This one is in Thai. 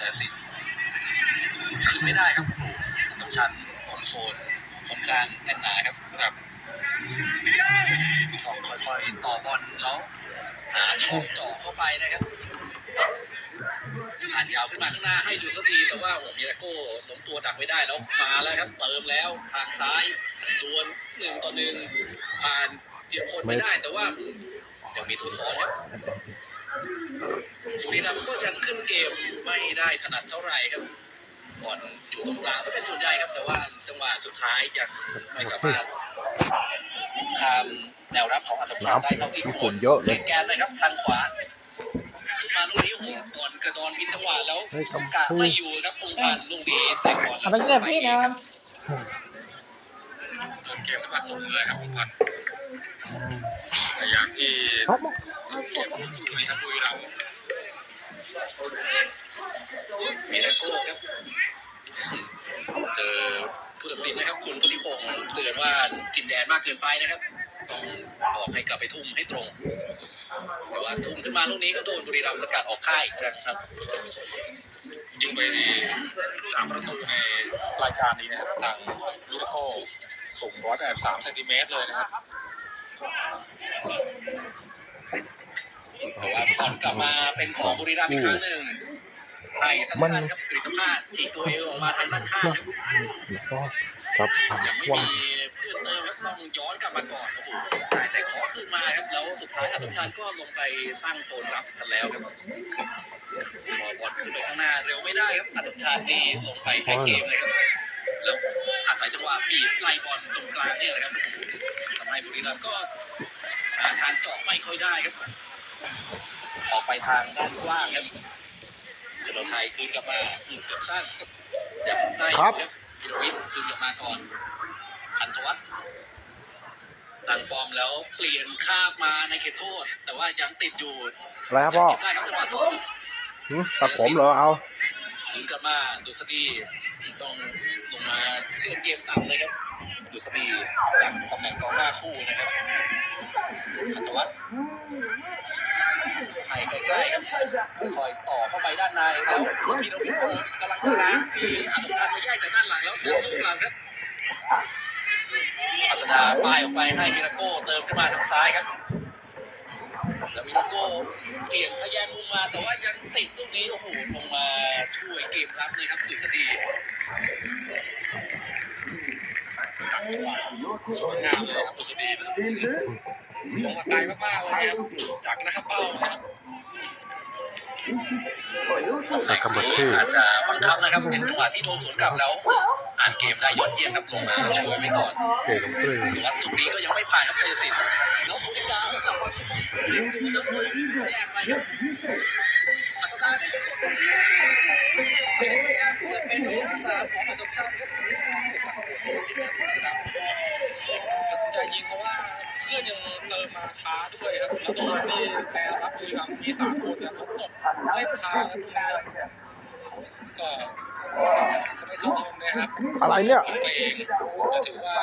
ชยสิทธิ์ขึ้นไม่ได้ครับโอ้โหอัสสัมชัญคอนโซลค่อนข้างแน่นหนาครับครับต้องค่อยๆต่อบอลแล้วหาช่องเจาะเข้าไปนะครับผ่านยาวขึ้นมาข้างหน้าให้ดูสักทีแต่ว่าโอ้โหมิราโก้ล้มตัวดักไม่ได้แล้วมาแล้วครับ เติมแล้วทางซ้ายดวลหนึ่งต่อหนึ่งผ่านเจียบคนไม่ได้แต่ว่าเดี๋ยวมีตัวซ้อนครับ บุรีรัมย์ก็ยังขึ้นเกมไม่ได้ถนัดเท่าไหร่ครับบอลอยู่ตรงกลางซะเป็นส่วนใหญ่ครับ แต่ว่าจังหวะสุดท้ายยังไม่สามารถข้ามแนวรับของอัสสัมชัญได้เท่าที่ควฝุ่รนเยอะเลยเล่นแกนเลยครับทางขวาขึ้นมาลูกนี้โอ้โหบอลกระดอนพินจังหวะแล้วเฮ้ยกะไม่อยู่ครับคงผ่านลูกนี้แต่ก่อนเอาไปเก็บพี่นะครับเดินเกมขึ้นมาส่งเลยครับผมพันพยายามที่ครับเกม อยู่ในครับบุรีรัมย์มีแต่โก้ครับ เจอผู้ตัดสินนะครับ คุณพุทธิพงศ์เตือนว่ากินแดนมากเกินไปนะครับ ต้องบอกให้กลับไปทุ่มให้ตรงแต่ว่าทุ่มขึ้นมาลูกนี้ก็โดนบุรีรัมย์สกัดออกค่ายอีกครั้งครับยิงไปสามประตูในรายการนี้นะครับทางลูกโคสูงร้อยแปดสามเซนติเมตรเลยนะครับ แต่ว่าบอลกลับมาเป็นของบุรีรัมย์อีกครั้งหนึ่งให้สำคัญครับกฤตภาสฉีกตัวเองออกมาทางด้านข้างครับแล้วก็ครับยังไม่มีเพื่อนเติมครับต้องย้อนกลับมาก่อนโอ้โหแต่แต่ขอคืนมาครับแล้วสุดท้ายอัสสัมชัญก็ลงไปตั้งโซนรับกันแล้วครับอบอลขึ้นไปข้างหน้าเร็วไม่ได้ครับอัสสัมชัญนี่ลงไปแพ้เกมเลยครับแล้วอาศัยจังหวะบีบไล่บอลตรงกลางนี่แหละครับทำให้บุรีรัมย์ก็ทางเจาะไม่ค่อยได้ครับ ออกไปทางด้านกว้างครับชนไทยคืนกลับมาอืมเกือบสั้นยังได้อยู่ครับพิรวิทย์คืนกลับมาก่อนพันธวัฒน์ตั้งปอมแล้วเปลี่ยนคาบมาในเขตโทษ แต่ว่ายังติดอยู่อะไรครับพ่อยังเก็บได้ครับจังหวะสองหืมตัดผมเหรอเอาคืนกลับมาดุษฎีต้องลงมาเชื่อมเกมต่ำเลยครับดุษฎีจากตำแหน่งกองหน้าคู่นะครับพันธวัฒน์ ให้ใกล้ๆครับคอยต่อเข้าไปด้านในแล้วพีรวิทย์กำลังจะล้างมีอัศชันมาแยกจากด้านหลังแล้วจับลูกลังครับอัสดาป้ายออกไปให้มิราโก้เติมขึ้นมาทางซ้ายครับแล้วมิราโก้เปลี่ยนทะแยงมุมมา แต่ว่ายังติดตรงนี้โอ้โหลงมาช่วยเกมรับเลยครับดุษฎีตักจังหวะสวยงามเลยครับดุษฎีดุษฎีลงมาไกลมากๆเลยครับจากหน้าเป้านะครับ ส่กำหนดชื่ออาจจะบังคับนะครับเป็นจังหวะที่โดนสวนกลับแล้ว อ่านเกมได้ยอดเยี่ยมครับลงมาช่วยไว้ก่อนเก๋ลงตื้อแต่ว่าตรงนี้ก็ยังไม่ผ่านครับชัยสิทธิ์แล้วทุนิกาจับบอลเลี้ยงดูแล้วมือแยกไปครับอัศดาได้จุดนี้เป็นการเปิดเป็นลูกที่สามของอัศชันครับอัศดาตัดสินใจยิงเพราะว่า เพื่อนยังเติมมาช้าด้วยครับแล้วตรงนั้นนี่แนวรับบุรีรัมย์มีสามคนเนี่ยมันตกเล่นช้าครับตรงนี้ก็ก็ไม่สมบูรณ์นะครับอะไรเนี่ยไปเองจะถือว่า